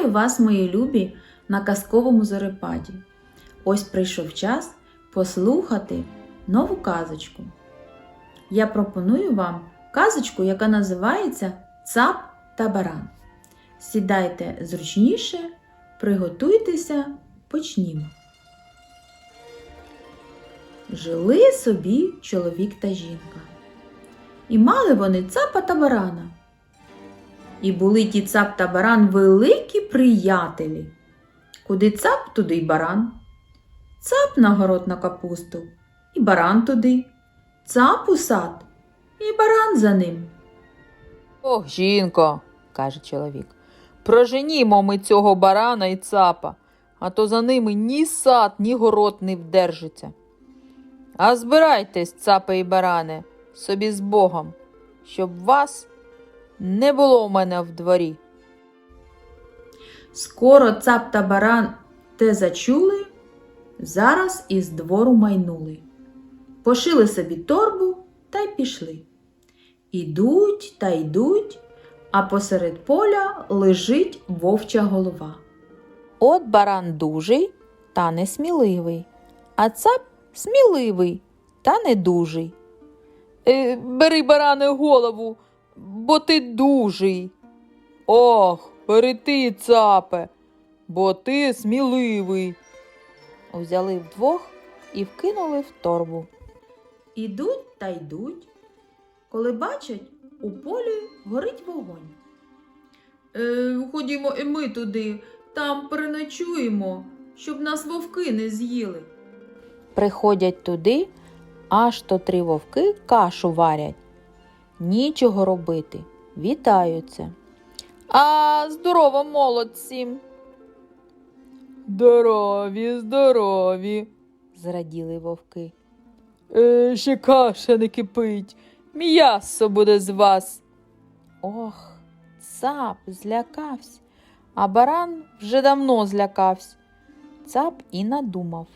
Вітаю вас, мої любі, на казковому зорепаді. Ось прийшов час послухати нову казочку. Я пропоную вам казочку, яка називається Цап та баран. Сідайте зручніше, приготуйтеся, почнімо. Жили собі чоловік та жінка. І мали вони цапа та барана. І були ті цап та баран великі приятелі. Куди цап, туди й баран. Цап на город на капусту, і баран туди. Цап у сад, і баран за ним. Ох, жінко, каже чоловік, проженімо ми цього барана і цапа, а то за ними ні сад, ні город не вдержиться. А збирайтесь, цапи і баране, собі з Богом, щоб вас не було в мене в дворі. Скоро цап та баран те зачули, зараз із двору майнули. Пошили собі торбу та й пішли. Ідуть та йдуть, а посеред поля лежить вовча голова. От баран дужий та несміливий, а цап сміливий та недужий. Е, бери, баране, голову, бо ти дужий. Ох, бери ти, цапе, бо ти сміливий. Узяли вдвох і вкинули в торбу. Ідуть та йдуть, коли бачать, у полі горить вогонь. Е, ходімо і ми туди, там переночуємо, щоб нас вовки не з'їли. Приходять туди, аж то три вовки кашу варять. Нічого робити, вітаються. А здорово, молодці. Здорові, здорові, зраділи вовки. Е, ще каша не кипить, м'ясо буде з вас. Ох, цап злякався, а баран вже давно злякався. Цап і надумав.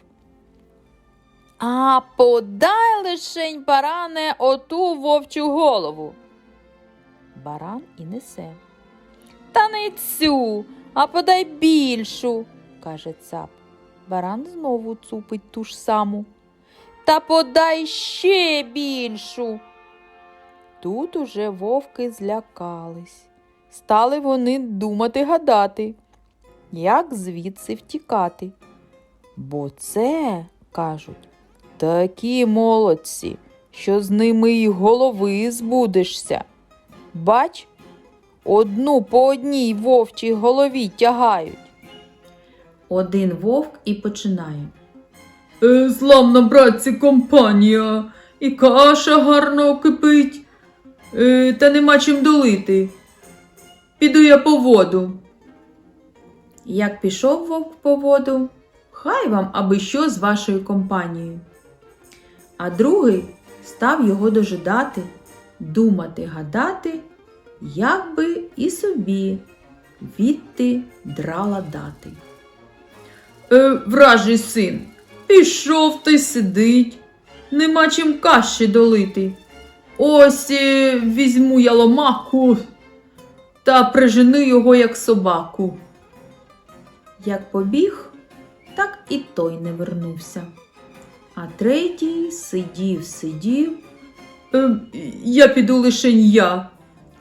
А подай лишень, баране, оту вовчу голову. Баран і несе. Та не цю, а подай більшу, каже цап. Баран знову цупить ту ж саму. Та подай ще більшу. Тут уже вовки злякались. Стали вони думати гадати, як звідси втікати. Бо це, кажуть, такі молодці, що з ними й голови збудешся. Бач, одну по одній вовчій голові тягають. Один вовк і починає. Е, Славна, братці, компанія, і каша гарно кипить, е, та нема чим долити. Піду я по воду. Як пішов вовк по воду, хай вам аби що з вашою компанією. А другий став його дожидати, думати, гадати, як би і собі відти драла дати. Е, вражий син, пішов й сидить, нема чим каші долити. Ось е, візьму я ломаку та прижену його, як собаку. Як побіг, так і той не вернувся. А третій сидів, сидів, Е, я піду лишень я,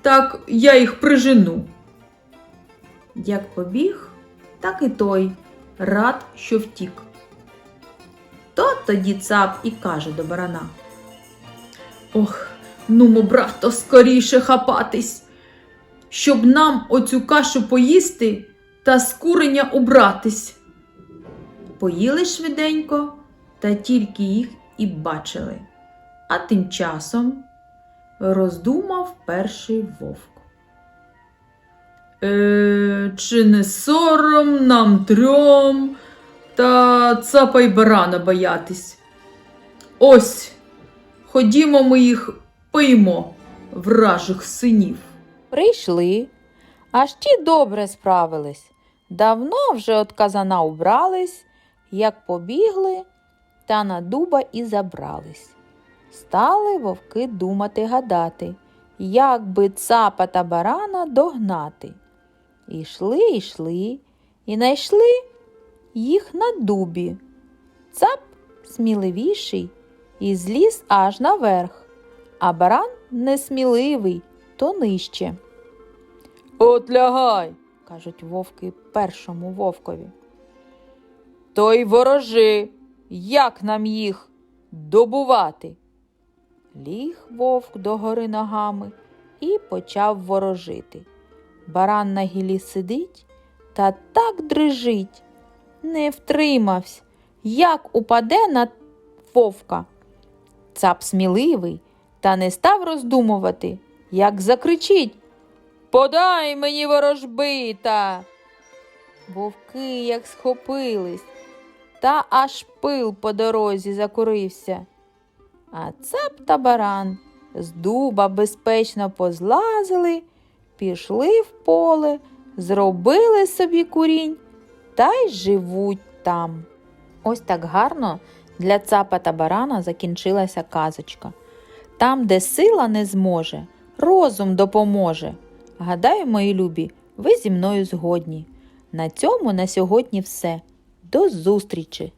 так я їх прижену. як побіг, так і той рад, що втік. То тоді цап і каже до барана. Ох, нумо, брато, скоріше хапатись, щоб нам оцю кашу поїсти та з куреня убратись. Поїли швиденько, та тільки їх і бачили. А тим часом роздумав перший вовк. Е, чи не сором нам трьом та цапа й барана боятись? Ось, ходімо ми їх поїмо, вражих синів. Прийшли, аж ті добре справились. Давно вже от казана убрались, як побігли, та на дуба і забрались. Стали вовки думати гадати, як би цапа та барана догнати. І йшли, йшли, і знайшли їх на дубі. Цап сміливіший і зліз аж наверх, а баран несміливий, то нижче. От лягай, кажуть вовки першому вовкові. То й ворожи, як нам їх добувати? Ліг вовк догори ногами і почав ворожити. Баран на гілі сидить та так дрижить, не втримався, як упаде на вовка. Цап сміливий та не став роздумувати, як закричить Подай мені ворожбита. Вовки як схопились, та аж пил по дорозі закурився. А цап та баран з дуба безпечно позлазили, пішли в поле, зробили собі курінь та й живуть там. Ось так гарно для цапа та барана закінчилася казочка. Там, де сила не зможе, розум допоможе. Гадаю, мої любі, ви зі мною згодні. На цьому на сьогодні все. До зустрічі!